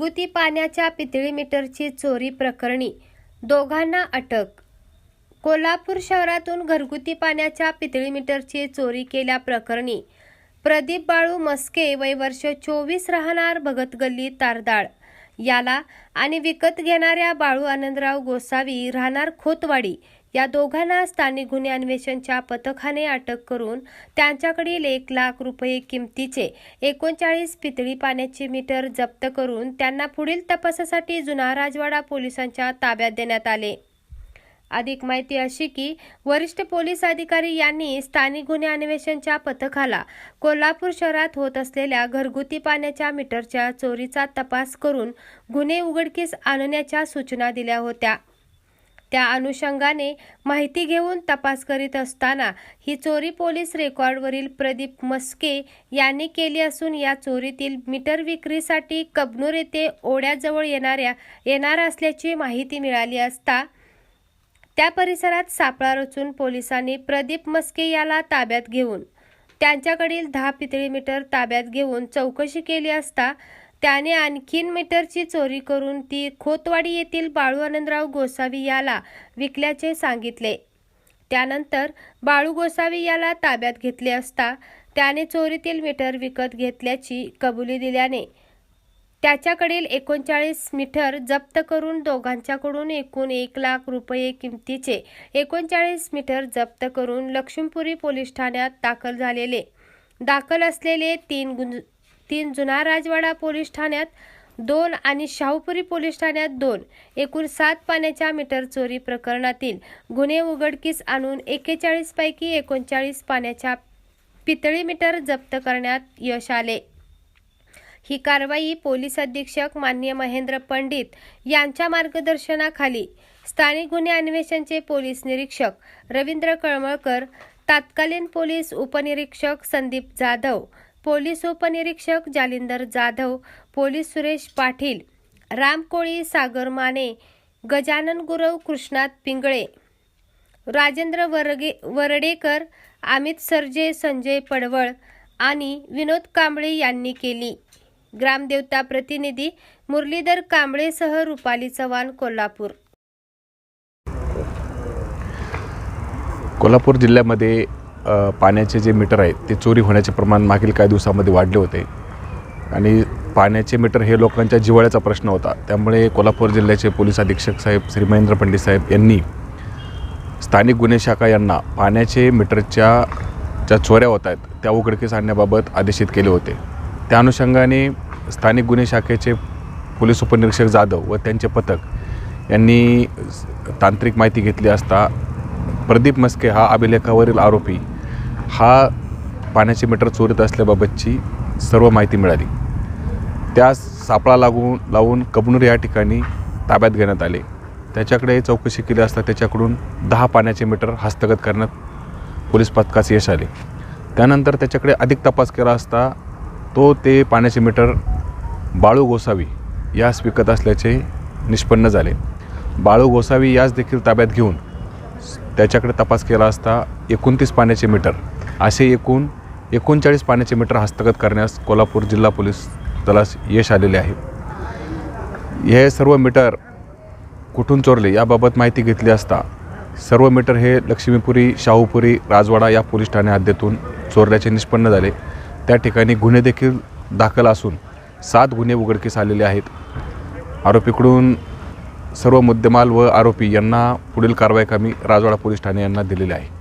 घरगुती पाण्याच्या पितळी मीटरची चोरी प्रकरणी दोघांना अटक. कोल्हापूर शहरातून घरगुती पाण्याच्या पितळी मीटरची चोरी केल्याप्रकरणी प्रदीप बाळू मस्के वय वर्ष चोवीस राहणार भगत गल्ली तारदाळ. याला आणि विकत घेणाऱ्या बाळू आनंदराव गोसावी राहणार खोतवाडी. या दोघांना स्थानिक गुन्हे अन्वेषणच्या पथकाने अटक करून त्यांच्याकडील एक लाख रुपये किमतीचे एकोणचाळीस पितळी पाण्याचे मीटर जप्त करून त्यांना पुढील तपासासाठी जुना राजवाडा पोलिसांच्या ताब्यात देण्यात आले. अधिक माहिती अशी की वरिष्ठ पोलीस अधिकारी यांनी स्थानिक गुन्हे अन्वेषणच्या पथकाला कोल्हापूर शहरात होत असलेल्या घरगुती पाण्याच्या मीटरच्या चोरीचा तपास करून गुन्हे उघडकीस आणण्याच्या सूचना दिल्या होत्या. त्या अनुषंगाने माहिती घेऊन तपास करीत असताना ही चोरी पोलीस रेकॉर्डवरील प्रदीप मस्के यांनी केली असून या चोरीतील मीटर विक्रीसाठी कबनूर येथे ओढ्याजवळ येणाऱ्या येणार असल्याची माहिती मिळाली असता त्या परिसरात सापळा रचून पोलिसांनी प्रदीप मस्के याला ताब्यात घेऊन त्यांच्याकडील दहा पितळी मीटर ताब्यात घेऊन चौकशी केली असता त्याने आणखीन मीटरची चोरी करून ती खोतवाडी येथील बाळू आनंदराव गोसावी याला विकल्याचे सांगितले. त्यानंतर बाळू गोसावी याला ताब्यात घेतले असता त्याने चोरीतील मीटर विकत घेतल्याची कबुली दिल्याने त्याच्याकडील एकोणचाळीस मीटर जप्त करून दोघांच्याकडून एकूण एक लाख रुपये किमतीचे एकोणचाळीस मीटर जप्त करून लक्ष्मीपुरी पोलीस ठाण्यात दाखल झालेले. दाखल असलेले तीन गुंज तीन जुना राजवाडा पोलीस ठाण्यात दोन आणि शाहूपुरी पोलीस ठाण्यात दोन. एकूण सात पाण्याच्या मीटर चोरी प्रकरणातील गुन्हे उघडकीस आणून एकेचाळीस पैकी एकोणचाळीस पाण्याच्या पितळी मीटर जप्त करण्यात यश आले. ही कारवाई पोलीस अधीक्षक मान्य महेंद्र पंडित यांच्या मार्गदर्शनाखाली स्थानिक गुन्हे अन्वेषणचे पोलीस निरीक्षक रवींद्र कळमळकर तत्कालीन पोलीस उपनिरीक्षक संदीप जाधव पोलीस उपनिरीक्षक जालिंदर जाधव पोलीस सुरेश पाटील रामकोळी सागर माने गजानन गुरव कृष्णात पिंगळे राजेंद्र वरगे वरडेकर अमित सरजे संजय पडवळ आणि विनोद कांबळे यांनी केली. ग्रामदेवता प्रतिनिधी मुरलीधर कांबळेसह रुपाली चव्हाण कोल्हापूर. कोल्हापूर जिल्ह्यामध्ये पाण्याचे जे मीटर आहेत ते चोरी होण्याचे प्रमाण मागील काही दिवसामध्ये वाढले होते. आणि पाण्याचे मीटर हे लोकांच्या जिव्हाळ्याचा प्रश्न होता. त्यामुळे कोल्हापूर जिल्ह्याचे पोलीस अधीक्षक साहेब श्री महेंद्र पंडित साहेब यांनी स्थानिक गुन्हे शाखा यांना पाण्याचे मीटरच्या ज्या चोऱ्या होत आहेत त्या उघडकीस आणण्याबाबत आदेशित केले होते. त्या अनुषंगाने स्थानिक गुन्हे शाखेचे पोलीस उपनिरीक्षक जाधव व त्यांचे पथक यांनी तांत्रिक माहिती घेतली असता प्रदीप मस्के हा अभिलेखावरील आरोपी हा पाण्याचे मीटर चोरीत असल्याबाबतची सर्व माहिती मिळाली. त्या सापळा लागून लावून कबनूर या ठिकाणी ताब्यात घेण्यात आले. त्याच्याकडे चौकशी केली असता त्याच्याकडून दहा पाण्याचे मीटर हस्तगत करण्यात पोलीस पथकास यश आले. त्यानंतर त्याच्याकडे अधिक तपास केला असता तो ते पाण्याचे मीटर बाळू गोसावी यास विकत असल्याचे निष्पन्न झाले. बाळू गोसावी यास देखील ताब्यात घेऊन त्याच्याकडे तपास केला असता एकोणतीस पाण्याचे मीटर असे एकूण एकोणचाळीस पाण्याचे मीटर हस्तगत करण्यास कोल्हापूर जिल्हा पोलीस दलास यश आलेले आहे. हे सर्व मीटर कुठून चोरले याबाबत माहिती घेतली असता सर्व मीटर हे लक्ष्मीपुरी शाहूपुरी राजवाडा या पोलीस ठाणे हद्दीतून चोरल्याचे निष्पन्न झाले. त्या ठिकाणी गुन्हे देखील दाखल असून सात गुन्हे उघडकीस आलेले आहेत. आरोपीकडून सर्व मुद्देमाल व आरोपी यांना पुढील कारवाई कामी राजवाडा पोलीस ठाणे यांना दिलेले आहे.